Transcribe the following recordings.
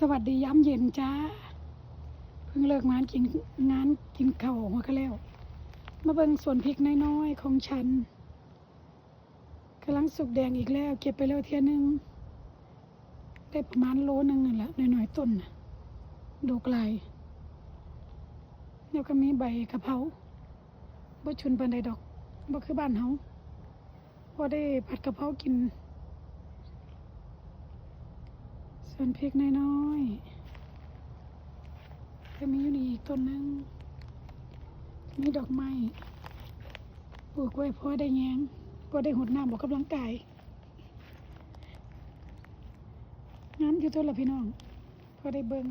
สวัสดีย้ำเย็นจ้า เพิ่งเลิกงานกินงานกินข้าวหัวก็แล้ว มาเบิ่งสวนพริกน้อยๆของฉันกำลังสุกแดงอีกแล้ว เก็บไปแล้วเทียนึง ได้ประมาณโลนึงนั่นแหละหน่อยๆต้นน่ะดอกลายแล้วก็มีใบกะเพราบ่ชุนปานใดดอกบ่คือบ้านเฮาพอได้ผัดกะเพรากิน ส่วนพริกน้อยๆก็มีอยู่นี่อีกต้นหนึง มีดอกไม้ปลูกไว้เพราะได้แยงก็ได้หดน้ำบอกกำลังกายงั้นอยู่ตัวละพี่น้องพอได้เบิง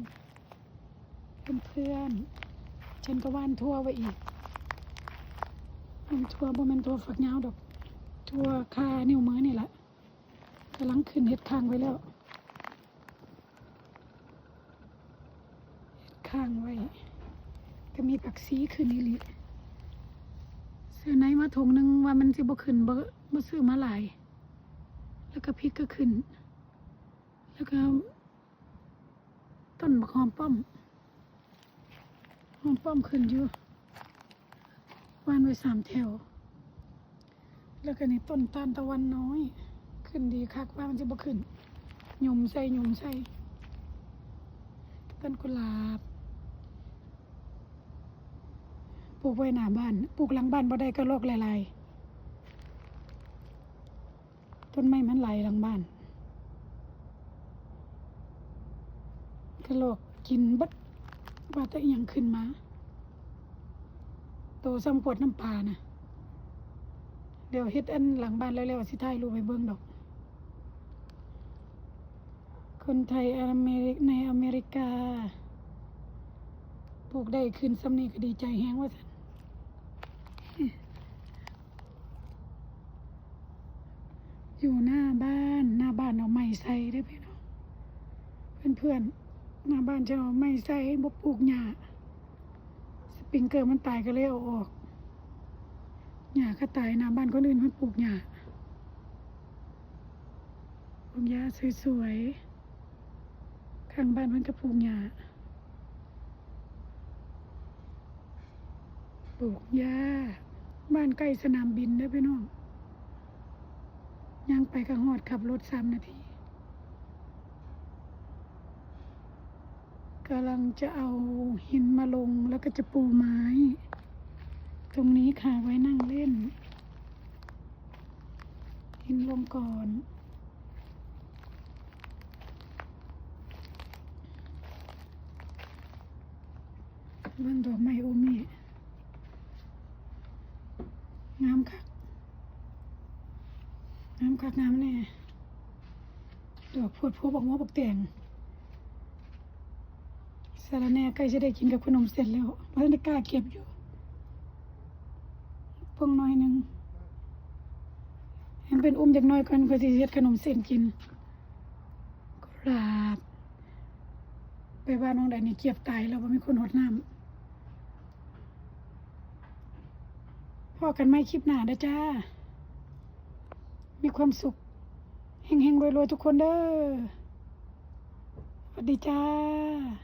เพื่อนๆฉันก็ว่านทั่วไว้อีกมันทั่วบ่แม่นทั่วฝักยาวดอก ทั่วคานิ้วมือนี่แหละกำลังขึ้นเห็ดข้างไว้แล้ว ข้างไว้ก็มีผักซีขึ้นนี่ลิซื้อไหนมาถุงหนึงว่ามันสิบ่ขึ้นบ่บ่ซื้อมาหลาย แล้วก็พริกก็ขึ้น แล้วก็ ต้นบักหอมป้อมหอมป้อมขึ้นอยู่วานไว้สามแถว แล้วก็นี่ต้นตาลตะวันน้อย ขึ้นดีคักว่ามันจะบ่ขึ้นหยุ่มใส่หยุ่มใส่ต้นกุหลาบ ปลูกไว้หน้าบ้านปลูกหลังบ้านบ่ได้ก็โรคหลายๆต้นไม้มันไหลหลังบ้านก็โรคกินบัดว่าต่อิหยังขึ้นมาโตซ้ำขวดน้ำปลานะเดี๋ยวเฮ็ดอันหลังบ้านแล้วๆสิถ่ายรูปไปเบิ่งดอก คนไทยอเมริกในอเมริกา ปลูกได้ขึ้นสำนีก็ดีใจแฮงว่าสัน อยู่หน้าบ้านหน้าบ้านเอาไม้ใส่ได้อพี่น้องเพื่อนๆหน้าบ้านจะเอาไม้ใส่บปลูกหญ้าสปริงเกอร์มันตายก็เลยเอาออกหญ้าก็ตายหน้าบ้านคนอื่นมันปลูกหญ้าปลูกหญ้าสวยๆข้างบ้านมันก็ปลูกหญ้าปลูกหญ้าบ้านใกล้สนามบินเด้อพี่น้อง ย่างไปก็หอดขับรถสามนาทีกำลังจะเอาหินมาลงแล้วก็จะปูไม้ ตรงนี้ค่ะไว้นั่งเล่น หินลงก่อนเรื่องดอกไม้โอเมะงามคัก งามคักงามแน่ดอกพูดพูบอกว่าบอกแต่งสารแน่ใกล้จะได้กินกับขนมเสร็จแล้วเพราะนั้นกล้าเก็บอยู่พวงน้อยหนึ่งเห็นเป็นอุ้มจากน้อยก่อนเพื่อที่จะเฮ็ดขนมเส้นกินกราบไปบ้านน้องใดนี่เก็บตายแล้วว่ามีคนหดน้ำพอกันไม่คลิปหนาเด้อจ้า มีความสุขเฮงๆรวยๆทุกคนเด้อสวัสดีจ้า